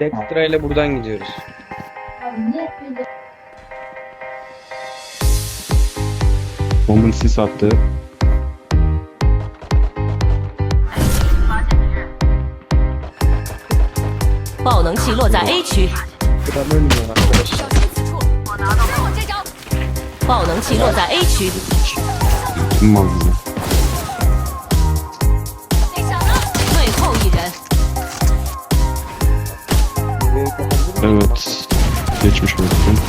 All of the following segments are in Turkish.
Dextra ile buradan gidiyoruz. Bombanın sis attı. 爆能器落在 A 区， Buradan ölmüyor arkadaşlar. 爆能器落在 A 区， Tutmaz bizi. Evet. Geçmiş olsun.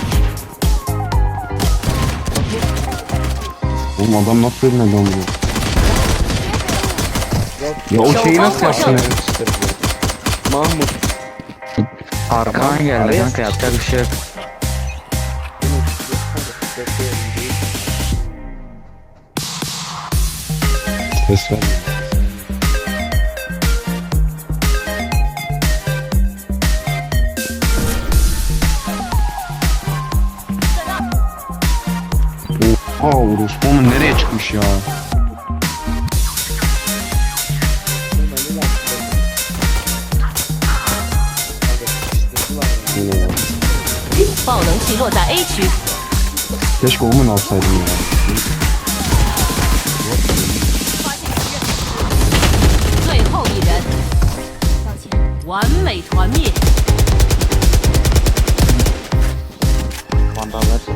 Oğlum adam nasıl ölmedi onu? Ya o şeyi nasıl yaptın? Mahmut. Arkadan geldi kanka yapacak bir şey yok. Ses ver. Oha orospu oğlum nereye çıkmış ya? 爆能器落在 A 区， Keşke Omen alsaydım ya.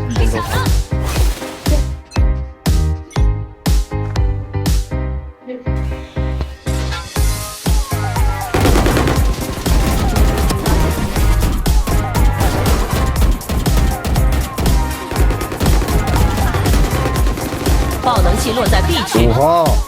最后 能器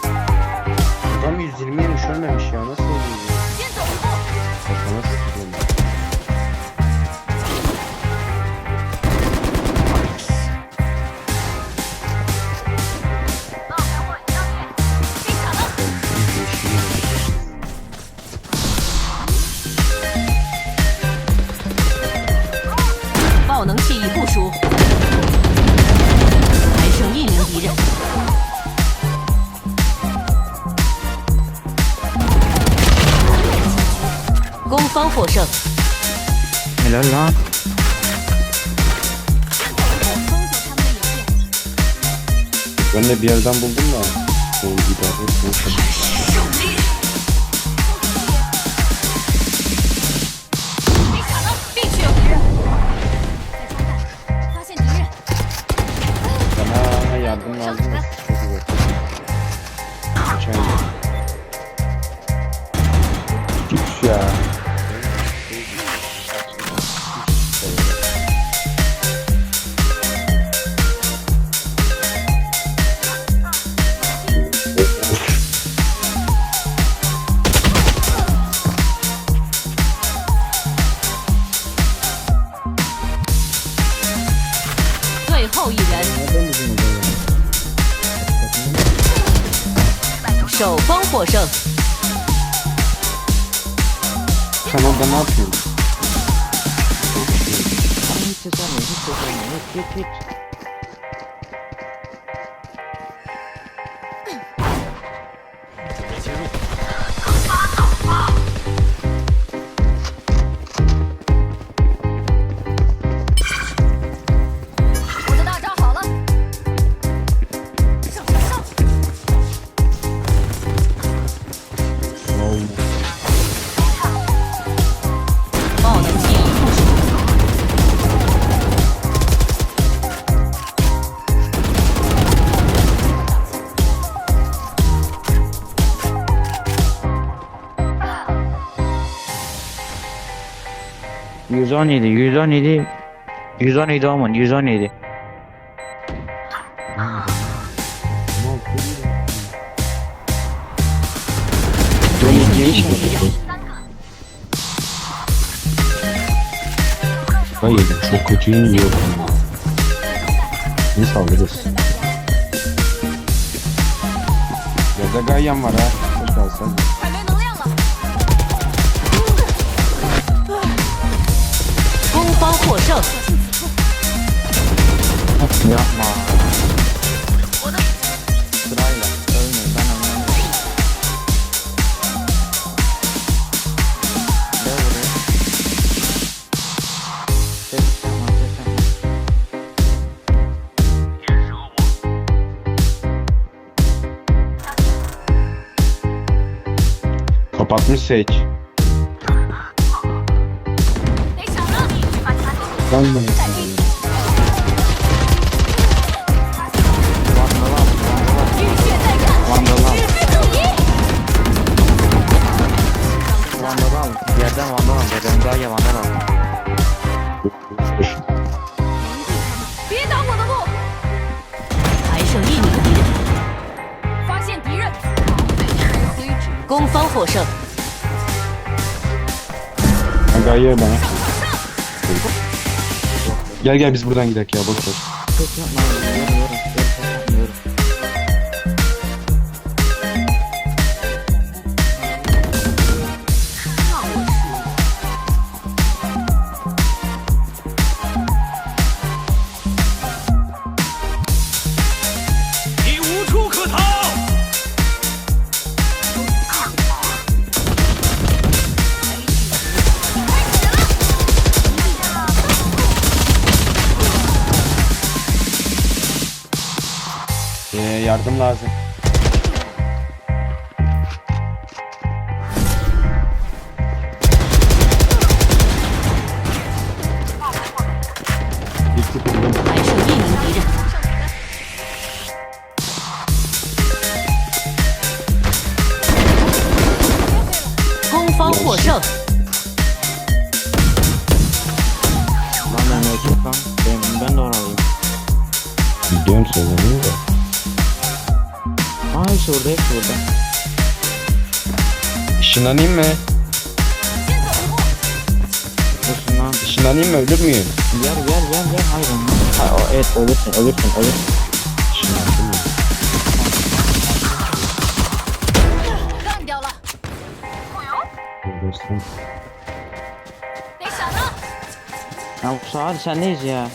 Ben de bir yerden buldum da. Oğlum bir daha 首方获胜。117, 117. 117 aman 117. Domuz geniş mi? Hayır, çok kötü iniyor. Ne saldırırız? Ya da Gayyan var ha. Yapma. Sırayla. Ölme ben anlamıyorum. Gel buraya. Ses yapma ses yapma. Kapatmış Sage. 干你！浴血在干，只需你。玩的烂，别干玩的烂，别干打野玩的烂。蒙蔽他们，别挡我的路。还剩一名敌人。发现敌人。所以，攻方获胜。打野吗？Gel gel biz buradan gidelim ya boş ver. Çok yapma. Yardım Hepsi burada, hepsi burada. Işınlanayım mı? Dursun lan. Işınlanayım mı? Ölür müyüm? Gel gel gel gel hayır. Ha, o, evet ölürsün ölürsün ölürsün. Işınlandım mı? Dostum. Ya Sağır sendeyiz ya.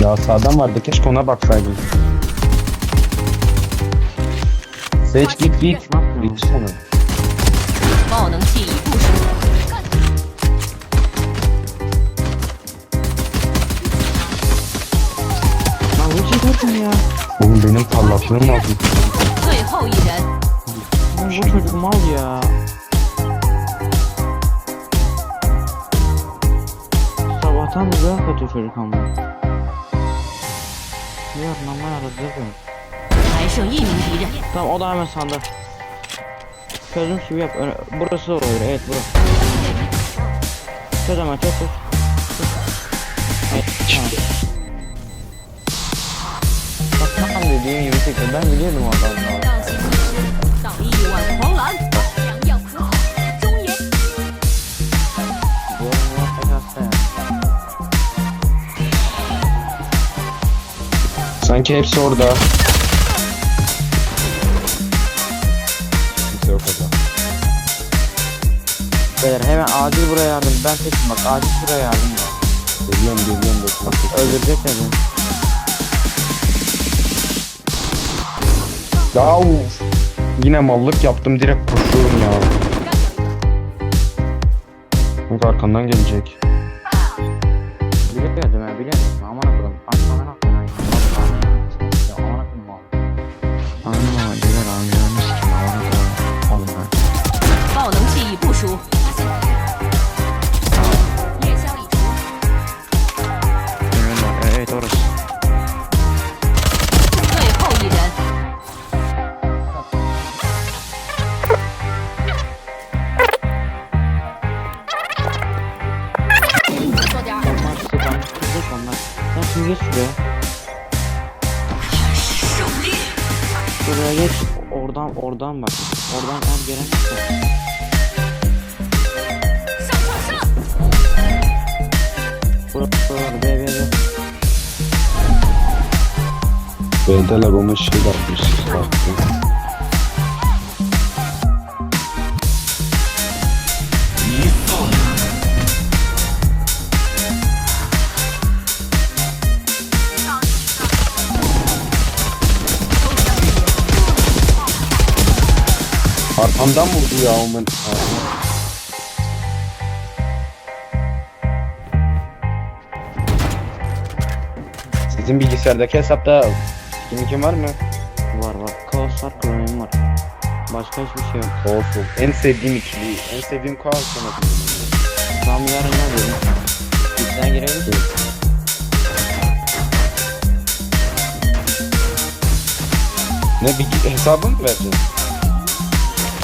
Ya sağdan vardı keşke ona baksaydın. Sage git git. Ne yapıyorsun? Git sana. 爆能器已部署， Lan bu şey derken ya. Oğlum benim parlaklığım lazım. 最后一人， Lan bu çocuk mal ya. Sabahtan beri böyle kötü çocuk ama. Yarın ama yaradı yapıyorum. 还剩一名敌人。 Tamam o da hemen sanda. Çözüm gibi yap. Öne- Burası olabilir. Evet burası. Çöz hemen çöz çöz. Evet tamam. Bak tam dediğim gibi tekrar ben biliyordum oradan sonra. 到期计时，到亿万狂澜，良药苦口，忠言。 Diyorum ya tekrar sen. Sanki hepsi orada. Beyler hemen acil buraya yardım. Ben tekim bak acil buraya yardım. ya. Geliyorum geliyorum bekle. Öldürecekler beni. Ya uf. Yine mallık yaptım direkt koşuyorum ya. Bak arkandan gelecek. Biliyordum ya biliyordum. Be be. B'de lagoma şey yapmış. Baktım. Arkamdan vurdu ya o men. Sizin bilgisayardaki hesapta kim kim var mı? Var var. Kaos var. Kronim var. Başka hiçbir şey yok. Olsun. En sevdiğim ikili. En sevdiğim kaos sana. Tamam yarın ne dedim? İçten girebilir miyim? Ne bir hesabını mı vereceksin?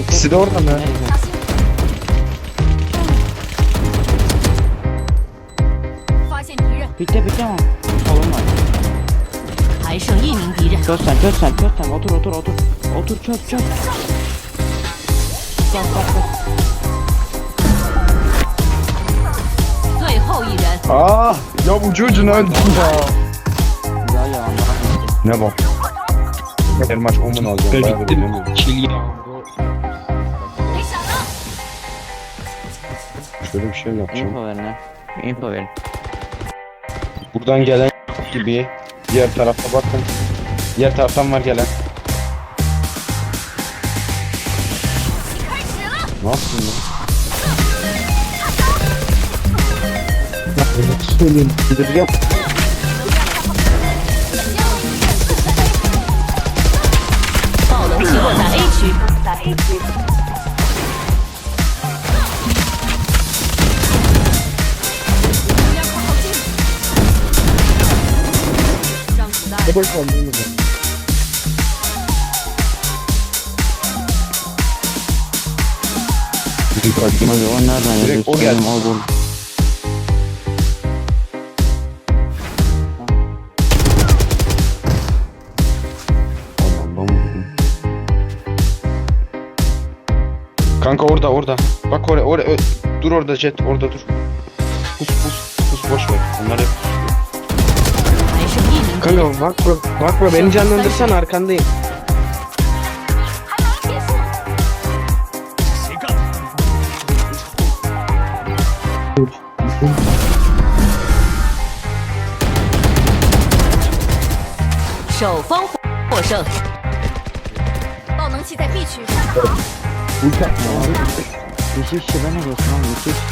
İkisi de orada mı? Bitti bitti ama. Solun var. Çöz sen çöz sen çöz sen otur otur otur. Otur çöz çöz. Bak bak bak. Ah ya ucu ucuna öldüm ya. Güzel ya. Ne bak. Her maç omun alacağım. Ben gittim. Kill ya. Böyle bir şey yapacağım. Info verin ha. Info verin. Buradan gelen gibi diğer tarafa bakın. Diğer taraftan var gelen. Nasıl ya? Senin gidirgen. Solo, 弹 Direkt açtım. Hadi o nereden yazıyor? Direkt o geldi. Kanka orada orada. Bak oraya oraya. Dur orada jet orada dur. Pus pus pus boş ver. Onlar hep. Kanka Vakro, Vakro beni canlandırsan arkandayım. Uçak mı abi? Geçiş şiven oluyorsun abi geçiş.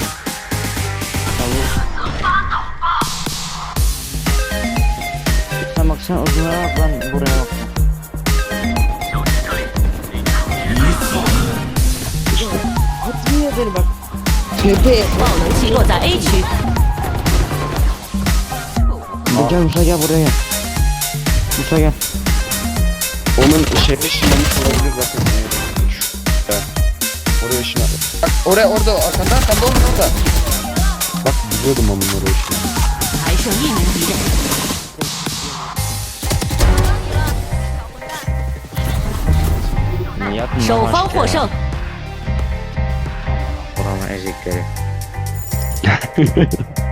Tavuk. Sen uzun bak lan buraya bak. İşte. Atmıyor beni bak. Tepe. Gel Musa gel buraya gel. Musa gel. Onun şeyi şınamış olabilir zaten. Evet. Oraya şınamış. Bak oraya orada arkanda arkanda onun orada. Bak biliyordum onun oraya şınamış. 首方获胜。